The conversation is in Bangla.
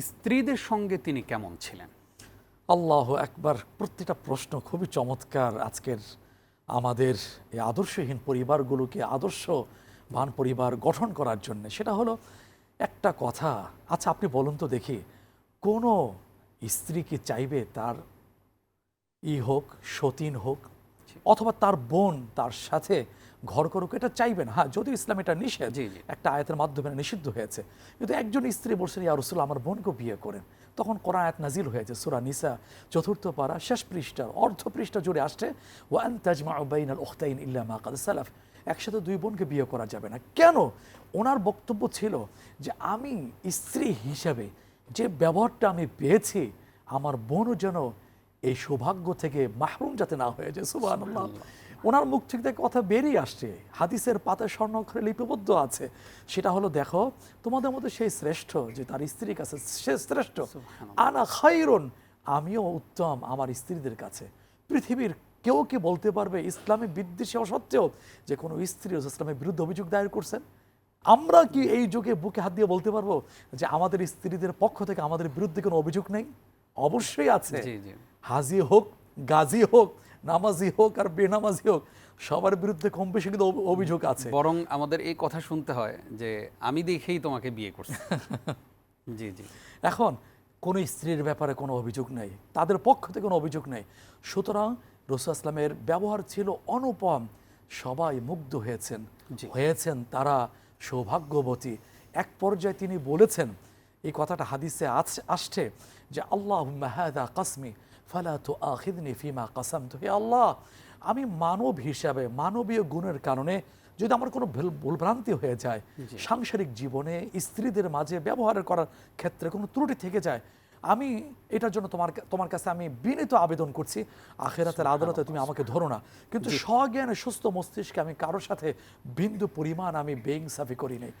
স্ত্রীদের সঙ্গে তিনি কেমন ছিলেন? আল্লাহ একবার প্রত্যেকটা প্রশ্ন খুবই চমৎকার আজকের আমাদের এই আদর্শহীন পরিবারগুলোকে আদর্শবান পরিবার গঠন করার জন্য। সেটা হলো একটা কথা আচ্ছা আপনি বলুন তো দেখি, কোনো স্ত্রী কি চাইবে তার ই হোক, সতীন হোক অথবা তার বোন তার সাথে ঘর করুক এটা চাইবেন হ্যাঁ যদিও ইসলাম এটা নিষেধ। একটা আয়াতের মাধ্যমে নিষিদ্ধ হয়েছে। কিন্তু একজন স্ত্রী বলছেন ইয়া রসুল আমার বোনকে বিয়ে করেন। তখন কোরআন আয়াত নাজিল হয়েছে সুরা নিসা চতুর্থ পারা শেষ পৃষ্ঠার অর্ধ পৃষ্ঠা জুড়ে আসছে ওয়ান তাজমা বাইনাল উখতাইন ইল্লা মা কাদ সালাফ। একসাথে দুই বোনকে বিয়ে করা যাবে না। কেন? ওনার বক্তব্য ছিল যে আমি স্ত্রী হিসাবে যে ব্যবহারটা আমি পেয়েছি আমার বোনও যেন এই সৌভাগ্য থেকে মাহরুম যাতে না হয়ে যায় সুবহানাল্লাহ। ওনার মুখ থেকে কথা বেরিয়ে আসছে হাদিসের পাতায় স্বর্ণ অক্ষরে লিপিবদ্ধ আছে সেটা হলো দেখো তোমাদের মধ্যে সেই শ্রেষ্ঠ যে তার স্ত্রীর কাছে সে শ্রেষ্ঠ। আনা খাইরুন আমিও উত্তম আমার স্ত্রীদের কাছে। পৃথিবীর কেউ কি বলতে পারবে ইসলামে বিদ্বেষী হওয়া সত্ত্বেও যে কোনো স্ত্রী ইসলামের বিরুদ্ধে অভিযোগ দায়ের করছেন? আমরা কি এই যুগে বুকে হাত দিয়ে বলতে পারব যে আমাদের স্ত্রীদের পক্ষ থেকে আমাদের বিরুদ্ধে কোনো অভিযোগ নেই? অবশ্যই আছে। জি জি। হাজি হোক গাজী হোক নামাজি হোক আর বেনামাজি হোক সবার বিরুদ্ধে কম বেশি কিন্তু অভিযোগ আছে। বরং আমাদের এই কথা শুনতে হয় যে আমি দেখেই তোমাকে বিয়ে করছি। জি জি। এখন কোনো স্ত্রীর ব্যাপারে কোনো অভিযোগ নেই তাদের পক্ষ থেকে কোনো অভিযোগ নেই। সুতরাং রসুল আসলামের ব্যবহার ছিল অনুপম সবাই মুগ্ধ হয়েছেন। হয়েছেন তারা সৌভাগ্যবতী। এক পর্যায়ে তিনি বলেছেন এই কথাটা হাদিসে আসছে যে আল্লাহ মাহাদা কাসমি ফালা তো আখিদনি ফিমা কাসাম তো হে আল্লাহ আমি মানব হিসাবে মানবীয় গুণের কারণে যদি আমার কোনো ভুলভ্রান্তি হয়ে যায় সাংসারিক জীবনে স্ত্রীদের মাঝে ব্যবহার করার ক্ষেত্রে কোনো ত্রুটি থেকে যায় আমি এটার জন্য তোমার তোমার কাছে আমি বিনীত আবেদন করছি আখেরাতের আদালতে তুমি আমাকে ধরো না। কিন্তু স্বজ্ঞানে সুস্থ মস্তিষ্কে আমি কারোর সাথে বিন্দু পরিমাণ আমি বেইনসাফি করি নাই।